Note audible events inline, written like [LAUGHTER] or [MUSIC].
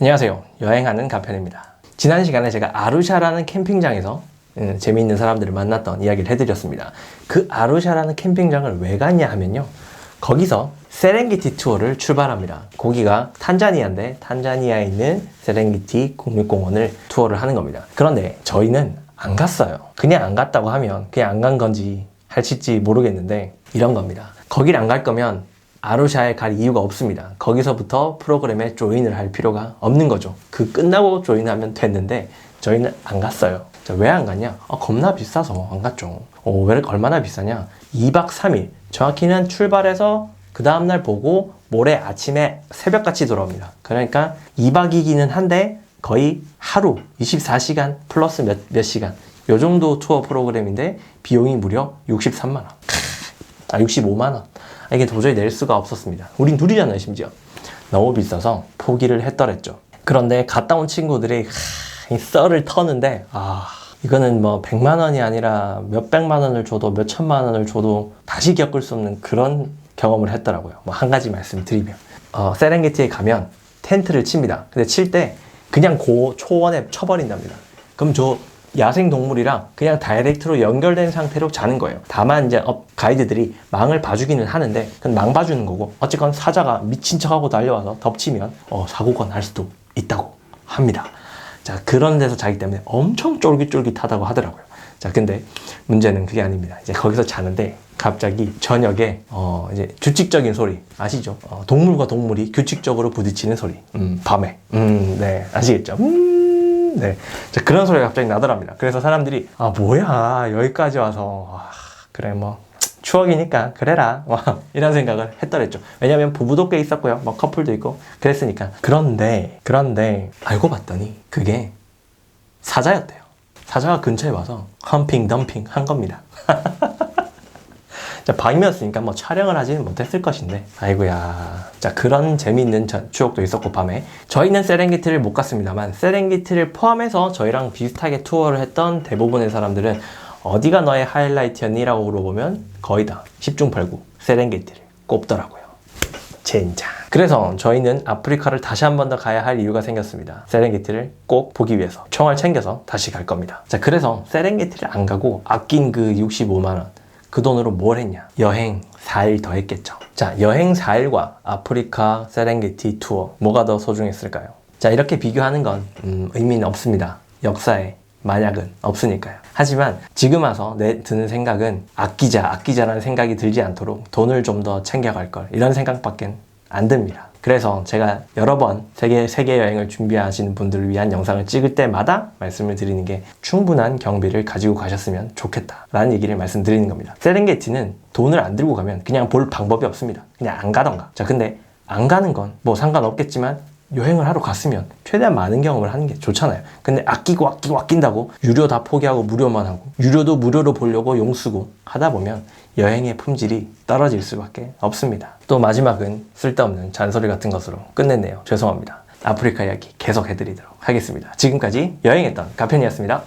안녕하세요. 여행하는 가편입니다. 지난 시간에 제가 아루샤라는 캠핑장에서 음, 재미있는 사람들을 만났던 이야기를 해드렸습니다. 그 아루샤라는 캠핑장을 왜 갔냐 하면요. 거기서 세렝게티 투어를 출발합니다. 거기가 탄자니아인데 탄자니아에 있는 세렝게티 국립공원을 투어를 하는 겁니다. 그런데 저희는 안 갔어요. 그냥 안 갔다고 하면 그냥 안 간 건지 할지 모르겠는데 이런 겁니다. 거기를 안갈 거면 아루샤에 갈 이유가 없습니다. 거기서부터 프로그램에 조인을 할 필요가 없는 거죠. 그 끝나고 조인하면 됐는데 저희는 안 갔어요. 왜 안 갔냐? 아, 겁나 비싸서 안 갔죠. 어, 왜 얼마나 비싸냐? 2박 3일. 정확히는 출발해서 그 다음날 보고 모레 아침에 새벽같이 돌아옵니다. 그러니까 2박이기는 한데 거의 하루 24시간 플러스 몇, 몇 시간. 요 정도 투어 프로그램인데 비용이 무려 63만 원. 아, 65만원. 아, 이게 도저히 낼 수가 없었습니다. 우린 둘이잖아요, 심지어. 너무 비싸서 포기를 했더랬죠. 그런데 갔다 온 친구들이 하, 이 썰을 터는데, 아, 이거는 뭐 100만 원이 아니라 몇백만 원을 줘도 몇천만 원을 줘도 다시 겪을 수 없는 그런 경험을 했더라고요. 뭐 한 가지 말씀드리면, 어, 세렝게티에 가면 텐트를 칩니다. 근데 칠 때 그냥 고 초원에 쳐버린답니다. 그럼 저 야생 동물이랑 그냥 다이렉트로 연결된 상태로 자는 거예요. 다만 이제 업 가이드들이 망을 봐주기는 하는데 그건 망 봐주는 거고 어쨌건 사자가 미친 척하고 달려와서 덮치면 어, 사고가 날 수도 있다고 합니다. 자 그런 데서 자기 때문에 엄청 쫄깃쫄깃하다고 하더라고요. 자 근데 문제는 그게 아닙니다. 이제 거기서 자는데 갑자기 저녁에 어 이제 규칙적인 소리 아시죠? 어, 동물과 동물이 규칙적으로 부딪히는 소리. 음, 밤에. 음, 네 아시겠죠? 음, 네. 자, 그런 소리가 갑자기 나더랍니다. 그래서 사람들이 아 뭐야 여기까지 와서 아, 그래 뭐 추억이니까 그래라 뭐 [LAUGHS] 이런 생각을 했더랬죠. 왜냐면 부부도 꽤 있었고요. 뭐 커플도 있고 그랬으니까. 그런데 그런데 알고 봤더니 그게 사자였대요. 사자가 근처에 와서 험핑 덤핑 한 겁니다. [LAUGHS] 자, 밤이었으니까 뭐 촬영을 하지는 못했을 것인데 아이고야 자 그런 재미있는 저- 추억도 있었고 밤에 저희는 세렝게티를 못 갔습니다만 세렝게티를 포함해서 저희랑 비슷하게 투어를 했던 대부분의 사람들은 어디가 너의 하이라이트였니? 라고 물어보면 거의 다 10중 8구 세렝게티를 꼽더라고요 젠장. 그래서 저희는 아프리카를 다시 한 번 더 가야 할 이유가 생겼습니다. 세렝게티를 꼭 보기 위해서 총알 챙겨서 다시 갈 겁니다. 자, 그래서 세렝게티를 안 가고 아낀 그 65만 원. 그 돈으로 뭘 했냐? 여행 4일 더 했겠죠. 자, 여행 4일과 아프리카 세렝게티 투어 뭐가 더 소중했을까요? 자, 이렇게 비교하는 건 음, 의미는 없습니다. 역사에 만약은 없으니까요. 하지만 지금 와서 내 드는 생각은 아끼자, 아끼자라는 생각이 들지 않도록 돈을 좀 더 챙겨갈 걸 이런 생각밖엔 안 듭니다. 그래서 제가 여러 번 세계 세계 여행을 준비하시는 분들을 위한 영상을 찍을 때마다 말씀을 드리는 게 충분한 경비를 가지고 가셨으면 좋겠다라는 얘기를 말씀드리는 겁니다. 세렝게티는 돈을 안 들고 가면 그냥 볼 방법이 없습니다. 그냥 안 가던가. 자, 근데 안 가는 건 뭐 상관없겠지만 여행을 하러 갔으면 최대한 많은 경험을 하는 게 좋잖아요. 근데 아끼고 아끼고 아낀다고 유료 다 포기하고 무료만 하고 유료도 무료로 보려고 용 쓰고 하다 보면 여행의 품질이 떨어질 수밖에 없습니다. 또 마지막은 쓸데없는 잔소리 같은 것으로 끝냈네요. 죄송합니다. 아프리카 이야기 계속 해드리도록 하겠습니다. 지금까지 여행했던 가편이었습니다.